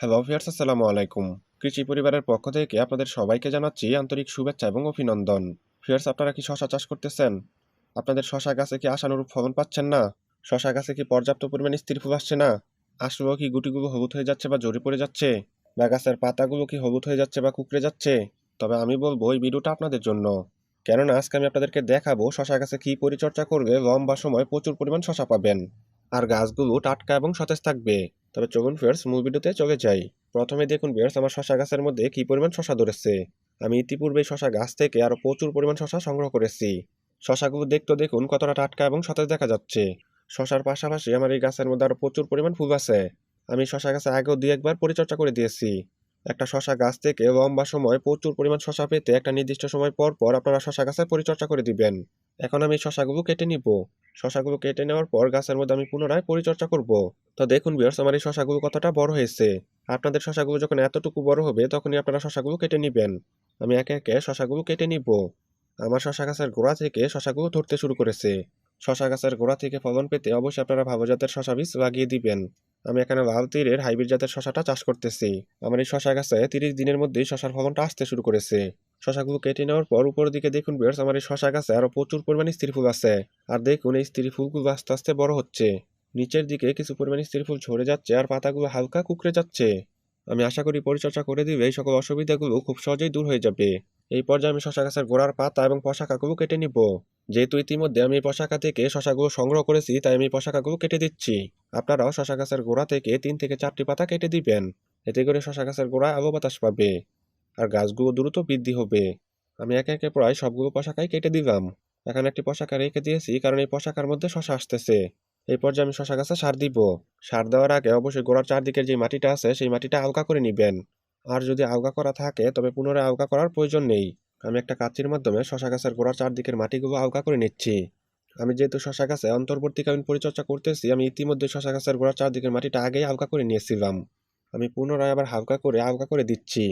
Hello viewers আসসালামু আলাইকুম। কৃষি পরিবারের পক্ষ থেকে আপনাদের সবাইকে জানাচ্ছি আন্তরিক শুভেচ্ছা এবং অভিনন্দন। ভিয়ার্স আপনারা কি শশা চাষ করতেছেন? আপনাদের শশা গাছে কি আশানুরূপ ফলন পাচ্ছেন না? শশা গাছে কি পর্যাপ্ত পরিমাণ স্থির ফুল আসছে না? আসলেও কি গুটিগুলো হলুদ হয়ে যাচ্ছে বা জড়ি পড়ে যাচ্ছে? বা গাছের পাতাগুলো কি হলুদ হয়ে যাচ্ছে বা কুকড়ে যাচ্ছে? তবে আমি বলব এই ভিডিওটা আপনাদের জন্য। কেননা, আজকে আমি আপনাদেরকে দেখাবো শশা গাছে কি পরিচর্যা করলে লম্বা সময় প্রচুর পরিমাণ শশা পাবেন। আর গাছগুলো টাটকা এবং সতেজ থাকবে। তবে চলুন ফিয়ার্স মূল ভিডিওতে চলে যাই। প্রথমে দেখুন ফিয়ার্স আমার শশা গাছের মধ্যে কি পরিমাণ শশা ধরেছে? আমি ইতিপূর্বে শশা গাছ থেকে আরও প্রচুর পরিমাণ শশা সংগ্রহ করেছি। শশাগুলো দেখতে দেখুন কতটা টাটকা এবং সতেজ দেখা যাচ্ছে। শশার পাশাপাশি আমার এই গাছের মধ্যে আরও প্রচুর পরিমাণ ফুল আছে। আমি শশা গাছে আগেও দুই একবার পরিচর্যা করে দিয়েছি। একটা শশা গাছ থেকে লম্বা সময় প্রচুর পরিমাণ শশা পেতে একটা নির্দিষ্ট সময় পর পর আপনারা শশা গাছের পরিচর্যা করে দিবেন। এখন আমি শশাগুলো কেটে নিব। শশাগুলো কেটে নেওয়ার পর গাছের মধ্যে আমি পুনরায় পরিচর্যা করব। তো দেখুন বিয়ার্স আমার এই শশাগুলো কতটা বড় হয়েছে। আপনাদের শশাগুলো যখন এতটুকু বড় হবে, তখনই আপনারা শশাগুলো কেটে নেবেন। আমি একে একে শশাগুলো কেটে নিব। আমার শশা গাছের গোড়া থেকে শশাগুলো ধরতে শুরু করেছে। শশা গাছের গোড়া থেকে ফলন পেতে অবশ্যই আপনারা ভালো জাতের শশা বীজ লাগিয়ে দিবেন। আমি এখানে লাল তীরের হাইব্রিড জাতের শশাটা চাষ করতেছি। আমার এই শশা গাছে তিরিশ দিনের মধ্যেই শশার ফলনটা আসতে শুরু করেছে। শশাগুলো কেটে নেওয়ার পর উপরের দিকে দেখুন বিয়ার্স আমার এই শশা গাছে আরও প্রচুর পরিমাণে স্ত্রী ফুল আছে। আর দেখুন, এই স্ত্রী ফুলগুলো আস্তে আস্তে বড় হচ্ছে। নিচের দিকে কিছু পরিমাণে স্ত্রী ফুল ঝরে যাচ্ছে আর পাতাগুলো হালকা কুকড়ে যাচ্ছে। আমি আশা করি পরিচর্যা করে দিলে এই সকল অসুবিধাগুলো খুব সহজেই দূর হয়ে যাবে। এই পর্যায়ে আমি শশা গাছের গোড়ার পাতা এবং পশাকাগুলো কেটে নিব। যেহেতু ইতিমধ্যে আমি পশাকা থেকে শশাগুলো সংগ্রহ করেছি, তাই আমি পশাকাগুলো কেটে দিচ্ছি। আপনারাও শশা গাছের গোড়া থেকে তিন থেকে চারটি পাতা কেটে দিবেন। এতে করে শশা গাছের গোড়া আলো বাতাস পাবে আর গাছগুলো দ্রুত বৃদ্ধি হবে। আমি একে একে প্রায় সবগুলো পশাকাই কেটে দিলাম। এখানে একটি পশাকা রেখে দিয়েছি, কারণ এই পশাকার মধ্যে শশা আসতেছে। এই পর্যায়ে আমি শশা গাছে সার দিব। সার দেওয়ার আগে অবশ্যই গোড়ার চারদিকের যে মাটিটা আছে, সেই মাটিটা আলগা করে নেবেন। আর যদি আলগা করা থাকে, তবে পুনরায় আলগা করার প্রয়োজন নেই। আমি একটা কাচির মাধ্যমে শশা গাছের গোড়ার চারদিকের মাটিগুলো আলগা করে নিচ্ছি। আমি যেহেতু শশা গাছে অন্তর্বর্তীকালীন পরিচর্যা করতেছি, আমি ইতিমধ্যে শশা গাছের গোড়ার চারদিকের মাটিটা আগেই আলগা করে নিয়েছিলাম। আমি পুনরায় আবার হালকা করে আলগা করে দিচ্ছি।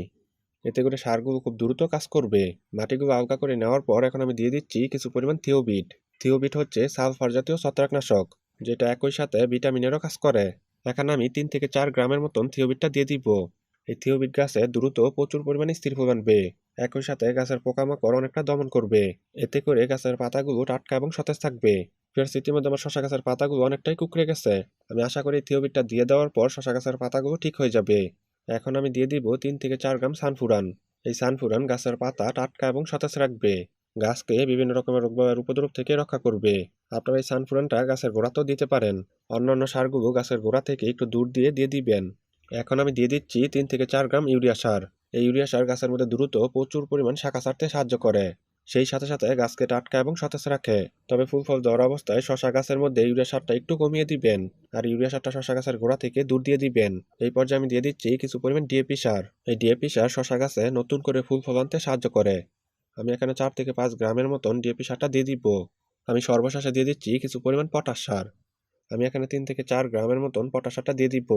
এতে করে সারগুলো খুব দ্রুত কাজ করবে। মাটিগুলো আলগা করে নেওয়ার পর এখন আমি দিয়ে দিচ্ছি কিছু পরিমাণ থিওবিট। থিওবিট হচ্ছে সালফার জাতীয় ছত্রাকনাশক, যেটা একই সাথে ভিটামিনেরও কাজ করে। এখানে আমি তিন থেকে চার গ্রামের মতন থিওবিটটা দিয়ে দিব। এই থিওবিট গাছে দ্রুত প্রচুর পরিমাণে স্থির ফুল আনবে একই সাথে গাছের পোকামাকড় অনেকটা দমন করবে। এতে করে গাছের পাতাগুলো টাটকা এবং সতেজ থাকবে। ফের ইতিমধ্যে আমার শশা গাছের পাতাগুলো অনেকটাই কুকড়ে গেছে। আমি আশা করি থিওবিটটা দিয়ে দেওয়ার পর শশা গাছের পাতাগুলো ঠিক হয়ে যাবে। এখন আমি দিয়ে দিব তিন থেকে চার গ্রাম সানফুরান। এই সানফুরান গাছের পাতা টাটকা এবং সতেজ রাখবে। গাছকে বিভিন্ন রকমের রোগবায়ের উপদ্রব থেকে রক্ষা করবে। আপনারা এই সানফুরানটা গাছের গোড়াতেও দিতে পারেন। অন্যান্য সারগুলো গাছের গোড়া থেকে একটু দূর দিয়ে দিয়ে দিবেন। এখন আমি দিয়ে দিচ্ছি তিন থেকে চার গ্রাম ইউরিয়া সার। এই ইউরিয়া সার গাছের মধ্যে দ্রুত প্রচুর পরিমাণ শাখা ছাড়তে সাহায্য করে। সেই সাথে সাথে গাছকে টাটকা এবং সতেজ রাখে। তবে ফুল ফল দেওয়ার অবস্থায় শশা গাছের মধ্যে ইউরিয়া সারটা একটু কমিয়ে দিবেন আর ইউরিয়া সারটা শশা গাছের গোড়া থেকে দূর দিয়ে দিবেন। এই পর্যায়ে আমি দিয়ে দিচ্ছি কিছু পরিমাণ ডিএপি সার। এই ডিএপি সার শশা গাছে নতুন করে ফুল ফল আনতে সাহায্য করে। আমি এখানে চার থেকে পাঁচ গ্রামের মতন ডিএপি সারটা দিয়ে দিব। আমি সর্বশেষে দিয়ে দিচ্ছি কিছু পরিমাণ পটাশ সার। আমি এখানে তিন থেকে চার গ্রামের মতন পটাশ সারটা দিয়ে দিব।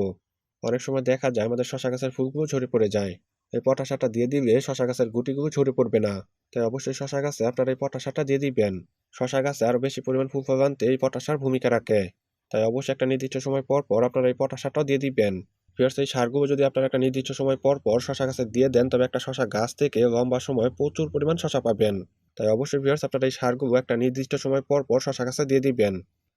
অনেক সময় দেখা যায় আমাদের শশা গাছের ফুলগুলো ঝরে পড়ে যায়। এই পটাশ সারটা দিয়ে দিলে শশা গাছের গুটিগুলো ঝরে পড়বে না। তাই অবশ্যই শশা গাছে আপনারা এই পটাশ সারটা দিয়ে দিবেন। শশা গাছে আরও বেশি পরিমাণ ফুল ফল আনতে এই পটাশার ভূমিকা রাখে। তাই অবশ্যই একটা নির্দিষ্ট সময় পর পর আপনারা এই পটাশ সারটাও দিয়ে দিবেন। ফিয়ার্স এই সারগুলো যদি আপনারা একটা নির্দিষ্ট সময় পর পর শশা গাছে দিয়ে দেন, তবে একটা শশা গাছ থেকে লম্বা সময় প্রচুর পরিমাণ শশা পাবেন। তাই অবশ্যই ফিয়ার্স আপনারা এই সারগুলো একটা নির্দিষ্ট সময় পর পর শশা গাছে দিয়ে দিবেন।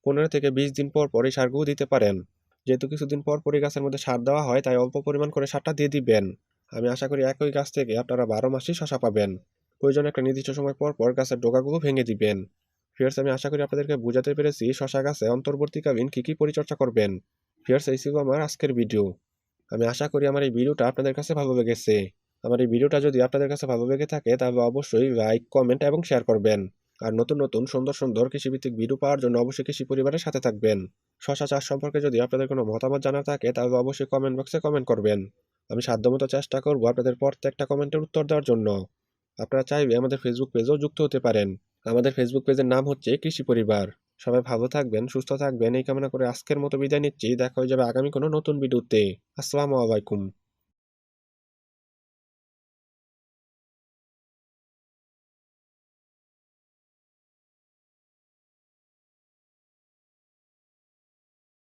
পনেরো থেকে বিশ দিন পর পর এই সারগুলো দিতে পারেন। যেহেতু কিছুদিন পর পরই গাছের মধ্যে সার দেওয়া হয়, তাই অল্প পরিমাণ করে সারটা দিয়ে দিবেন। আমি আশা করি একই গাছ থেকে আপনারা বারো মাসই শশা পাবেন। প্রয়োজন একটা নির্দিষ্ট সময় পর পর গাছের ডোকাগুলো ভেঙে দিবেন। ফিয়ার্স, আমি আশা করি আপনাদেরকে বুঝাতে পেরেছি শশা গাছে অন্তর্বর্তীকালীন কী কী পরিচর্যা করবেন। ফিয়ার্স, এই ছিল আমার আজকের ভিডিও। আমি আশা করি আমার এই ভিডিওটা আপনাদের কাছে ভালো লেগেছে। আমার এই ভিডিওটা যদি আপনাদের কাছে ভালো লেগে থাকে, তাহলে অবশ্যই লাইক, কমেন্ট এবং শেয়ার করবেন। আর নতুন নতুন, সুন্দর সুন্দর কৃষিভিত্তিক ভিডিও পাওয়ার জন্য অবশ্যই কৃষি পরিবারের সাথে থাকবেন। শশা চাষ সম্পর্কে যদি আপনাদের কোনো মতামত জানা থাকে, তাহলে অবশ্যই কমেন্ট বক্সে কমেন্ট করবেন। আমি সাধ্যমতো চেষ্টা করব আপনাদের প্রত্যেকটা কমেন্টের উত্তর দেওয়ার জন্য। আপনারা চাইলে আমাদের ফেসবুক পেজেও যুক্ত হতে পারেন। আমাদের ফেসবুক পেজের নাম হচ্ছে কৃষি পরিবার। সবাই ভালো থাকবেন, সুস্থ থাকবেন। এই কামনা করে আজকের মতো বিদায় নিচ্ছি। দেখা হয়ে যাবে আগামী কোনো নতুন ভিডিওতে। আসসালামু আলাইকুম।